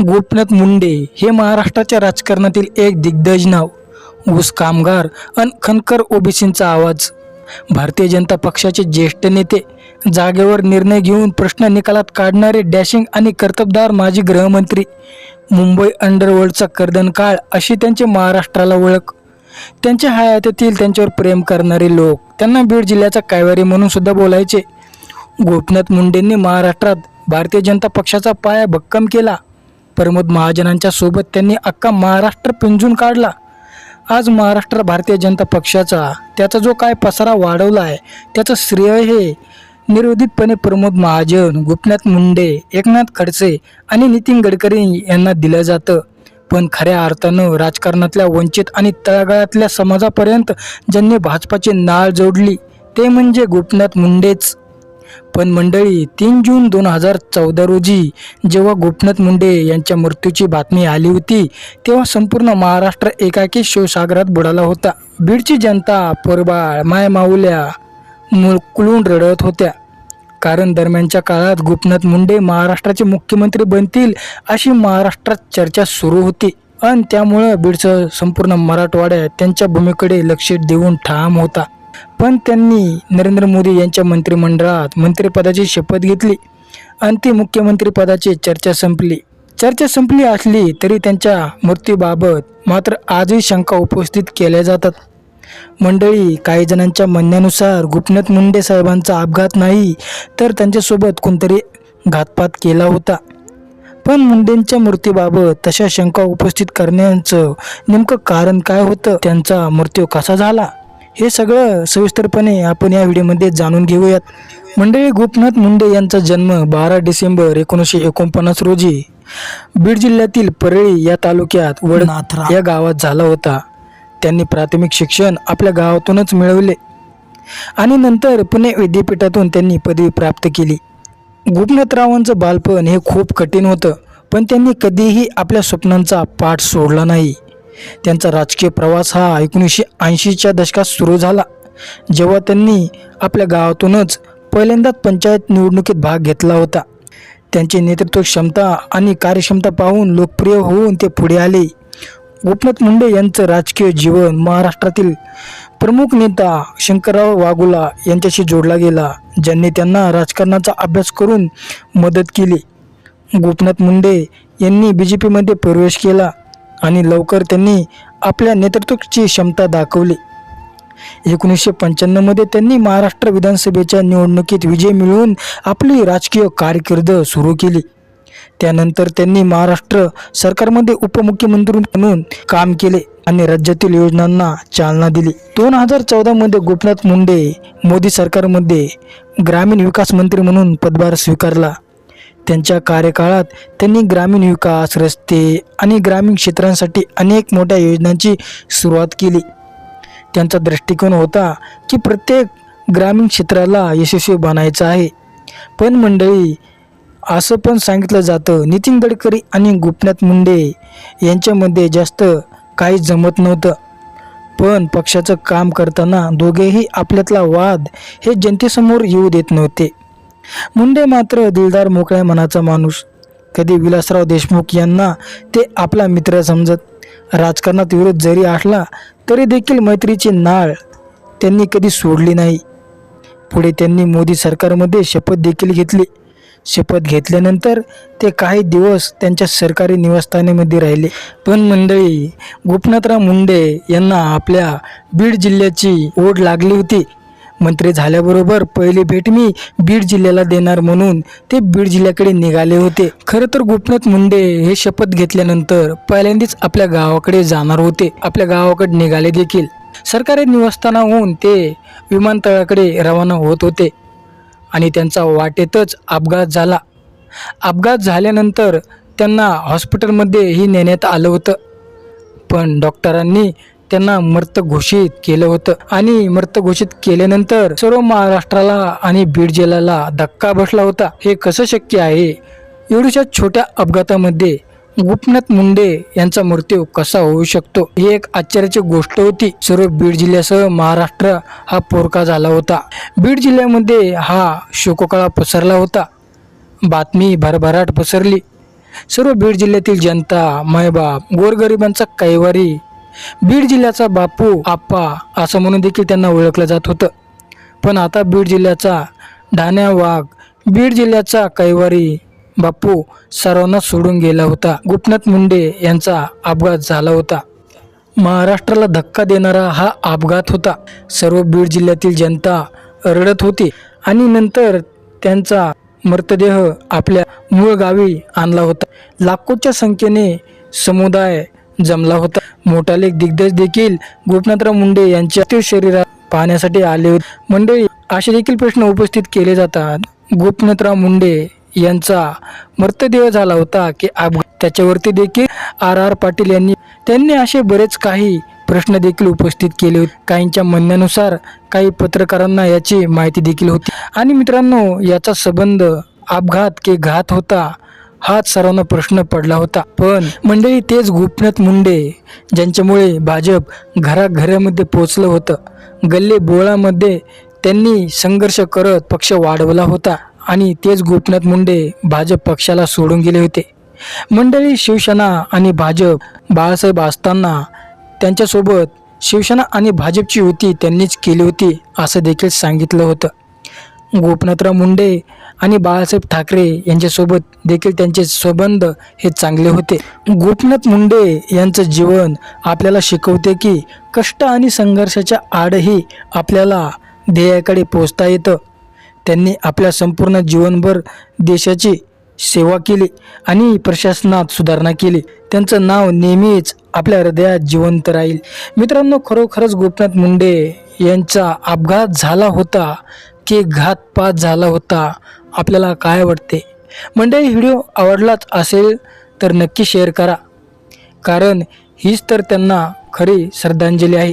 गोपीनाथ मुंडे हे महाराष्ट्राच्या राजकारणातील एक दिग्गज नाव. ऊस कामगार अन खनकर ओबीसींचा आवाज. भारतीय जनता पक्षाचे ज्येष्ठ नेते जागेवर निर्णय घेऊन प्रश्न निकालात काढणारे डॅशिंग आणि कर्तबदार माजी गृहमंत्री. मुंबई अंडरवर्ल्डचा कर्दन काळ अशी त्यांची महाराष्ट्राला ओळख. त्यांच्या हयातीतील त्यांच्यावर प्रेम करणारे लोक त्यांना बीड जिल्ह्याचा कायवारी म्हणून सुद्धा बोलायचे. गोपीनाथ मुंडेंनी महाराष्ट्रात भारतीय जनता पक्षाचा पाया भक्कम केला. प्रमोद महाजनांच्या सोबत त्यांनी अख्खा महाराष्ट्र पिंजून काढला. आज महाराष्ट्र भारतीय जनता पक्षाचा त्याचा जो काय पसारा वाढवला आहे त्याचं श्रेय हे निर्विदितपणे प्रमोद महाजन गोपीनाथ मुंडे एकनाथ खडसे आणि नितीन गडकरी यांना दिलं जातं. पण खऱ्या अर्थानं राजकारणातल्या वंचित आणि तळागाळातल्या समाजापर्यंत ज्यांनी भाजपाची नाळ जोडली ते म्हणजे गोपीनाथ मुंडेच. पण मंडळी तीन जून दोन हजार चौदा रोजी जेव्हा गोपनाथ मुंडे यांच्या मृत्यूची बातमी आली होती तेव्हा संपूर्ण महाराष्ट्र एकाकी शिवसागरात बुडाला होता. बीडची जनता परबाळ मायमाऊल्या मुळकुळून रडत होत्या. कारण दरम्यानच्या काळात गोपनाथ मुंडे महाराष्ट्राचे मुख्यमंत्री बनतील अशी महाराष्ट्रात चर्चा सुरू होती. आणि त्यामुळं बीडचं संपूर्ण मराठवाड्यात त्यांच्या भूमीकडे लक्ष देऊन ठाम होता. पण त्यांनी नरेंद्र मोदी यांच्या मंत्रिमंडळात मंत्रिपदाची शपथ घेतली. आणि ती मुख्यमंत्रीपदाची चर्चा संपली. चर्चा संपली असली तरी त्यांच्या मृत्यूबाबत मात्र आजही शंका उपस्थित केल्या जातात. मंडळी काही जणांच्या म्हणण्यानुसार गुपनाथ मुंडे साहेबांचा अपघात नाही तर त्यांच्यासोबत कोणतरी घातपात केला होता. पण मुंडेंच्या मृत्यूबाबत तशा शंका उपस्थित करण्याचं नेमकं कारण काय होतं? त्यांचा मृत्यू कसा झाला? हे सगळं सविस्तरपणे आपण या व्हिडिओमध्ये जाणून घेऊयात. मंडळी गोपीनाथ मुंडे यांचा जन्म बारा डिसेंबर एकोणीसशे एकोणपन्नास रोजी बीड जिल्ह्यातील परळी या तालुक्यात वडनाथरा या गावात झाला होता. त्यांनी प्राथमिक शिक्षण आपल्या गावातूनच मिळवले आणि नंतर पुणे विद्यापीठातून त्यांनी पदवी प्राप्त केली. गोपीनाथरावांचं बालपण हे खूप कठीण होतं पण त्यांनी कधीही आपल्या स्वप्नांचा पाठ सोडला नाही. त्यांचा राजकीय प्रवास हा एकोणीसशे ऐंशीच्या दशकात सुरू झाला. जेव्हा त्यांनी आपल्या गावातूनच पहिल्यांदाच पंचायत निवडणुकीत भाग घेतला होता. त्यांची नेतृत्व क्षमता आणि कार्यक्षमता पाहून लोकप्रिय होऊन ते पुढे आले. गोपनाथ मुंडे यांचं राजकीय जीवन महाराष्ट्रातील प्रमुख नेता शंकरराव वागुला यांच्याशी जोडला गेला ज्यांनी त्यांना राजकारणाचा अभ्यास करून मदत केली. गोपनाथ मुंडे यांनी बी जे पीमध्ये प्रवेश केला. आणि लवकर त्यांनी आपल्या नेतृत्वाची क्षमता दाखवली. एकोणीसशे पंच्याण्णवमध्ये त्यांनी महाराष्ट्र विधानसभेच्या निवडणुकीत विजय मिळवून आपली राजकीय कारकीर्द सुरू केली. त्यानंतर त्यांनी महाराष्ट्र सरकारमध्ये उपमुख्यमंत्री म्हणून काम केले आणि राज्यातील योजनांना चालना दिली. दोन हजार चौदामध्ये गोपीनाथ मुंडे मोदी सरकारमध्ये ग्रामीण विकास मंत्री म्हणून पदभार स्वीकारला. त्यांच्या कार्यकाळात त्यांनी ग्रामीण विकास रस्ते आणि ग्रामीण क्षेत्रांसाठी अनेक मोठ्या योजनांची सुरुवात केली. त्यांचा दृष्टिकोन होता की प्रत्येक ग्रामीण क्षेत्राला यशस्वी बनायचं आहे. पण मंडळी असं पण सांगितलं जातं नितीन गडकरी आणि गोपनाथ मुंडे यांच्यामध्ये जास्त काही जमत नव्हतं. पण पक्षाचं काम करताना दोघेही आपल्यातला वाद हे जनतेसमोर येऊ देत नव्हते. मुंडे मात्र दिलदार मोकळ्या मनाचा माणूस. कधी विलासराव देशमुख यांना ते आपला मित्र समजत राजकारणात विरोध जरी असला तरी देखील मैत्रीची नाळ त्यांनी कधी सोडली नाही. पुढे त्यांनी मोदी सरकारमध्ये शपथ देखील घेतली. शपथ घेतल्यानंतर ते काही दिवस त्यांच्या सरकारी निवासस्थानामध्ये राहिले. पण मंडळी गोपनाथराव मुंडे यांना आपल्या बीड जिल्ह्याची ओढ लागली होती. मंत्री झाल्याबरोबर पहिली भेट मी बीड जिल्ह्याला देणार म्हणून ते बीड जिल्ह्याकडे निघाले होते. खरं तर गोपीनाथ मुंडे हे शपथ घेतल्यानंतर पहिल्यांदाच आपल्या गावाकडे जाणार होते. आपल्या गावाकडे निघाले देखील. सरकारी निवासस्थानाहून ते विमानतळाकडे रवाना होत होते आणि त्यांचा वाटेतच अपघात झाला. अपघात झाल्यानंतर त्यांना हॉस्पिटलमध्येही नेण्यात आलं होतं. पण डॉक्टरांनी त्यांना मृत घोषित केलं होतं. आणि मृत घोषित केल्यानंतर सर्व महाराष्ट्राला आणि बीड जिल्ह्याला धक्का बसला होता. हे कसं शक्य आहे? एवढ्याशा छोट्या अपघातामध्ये गोपीनाथ मुंडे यांचा मृत्यू कसा होऊ शकतो? ही एक आश्चर्याची गोष्ट होती. सर्व बीड जिल्ह्यासह महाराष्ट्र हा पोरका झाला होता. बीड जिल्ह्यामध्ये हा शोककळा पसरला होता. बातमी भरभराट पसरली. सर्व बीड जिल्ह्यातील जनता मायबाप गोरगरिबांचा कैवारी बीड जिल्ह्याचा बापू आप्पा असं म्हणून देखील त्यांना ओळखलं जात होतं. पण आता बीड जिल्ह्याचा ढाण्या वाघ बीड जिल्ह्याचा कैवारी बापू सर्वांना सोडून गेला होता. गुपनाथ मुंडे यांचा अपघात झाला होता. महाराष्ट्राला धक्का देणारा हा अपघात होता. सर्व बीड जिल्ह्यातील जनता रडत होती आणि नंतर त्यांचा मृतदेह आपल्या मूळ गावी आणला होता. लाखोच्या संख्येने समुदाय जमला होता. मोठा लेख दिग्गज देखील गोपनाथराव मुंडे यांच्या शरीरात पाहण्यासाठी आले होते. मंडळी असे देखील प्रश्न उपस्थित केले जातात. गोपनाथराव मुंडे यांचा मृतदेह झाला होता की अपघात त्याच्यावरती देखील आर आर पाटील यांनी त्यांनी असे बरेच काही प्रश्न देखील उपस्थित केले होते. काहींच्या म्हणण्यानुसार काही पत्रकारांना याची माहिती देखील होती. आणि मित्रांनो याचा संबंध अपघात के घात होता हाच सर्वांना प्रश्न पडला होता. पण मंडळी तेच गोपनाथ मुंडे ज्यांच्यामुळे भाजप घराघरामध्ये पोचलं होतं. गल्ले बोळामध्ये त्यांनी संघर्ष करत पक्ष वाढवला होता आणि तेच गोपनाथ मुंडे भाजप पक्षाला सोडून गेले होते. मंडळी शिवसेना आणि भाजप बाळासाहेब असताना त्यांच्यासोबत शिवसेना आणि भाजपची युती त्यांनीच केली होती असं देखील सांगितलं होतं. गोपनाथराव मुंडे आणि बाळासाहेब ठाकरे यांच्यासोबत देखील त्यांचे संबंध हे चांगले होते. गोपनाथ मुंडे यांचं जीवन आपल्याला शिकवते की कष्ट आणि संघर्षाच्या आडही आपल्याला ध्येयाकडे पोचता येतं. त्यांनी आपल्या संपूर्ण जीवनभर देशाची सेवा केली आणि प्रशासनात सुधारणा केली. त्यांचं नाव नेहमीच आपल्या हृदयात जिवंत राहील. मित्रांनो खरोखरच गोपनाथ मुंडे यांचा अपघात झाला होता की घातपात झाला होता आपल्याला काय वाटते? मंडळी व्हिडिओ आवडलाच असेल तर नक्की शेअर करा. कारण हीच तर त्यांना खरी श्रद्धांजली आहे.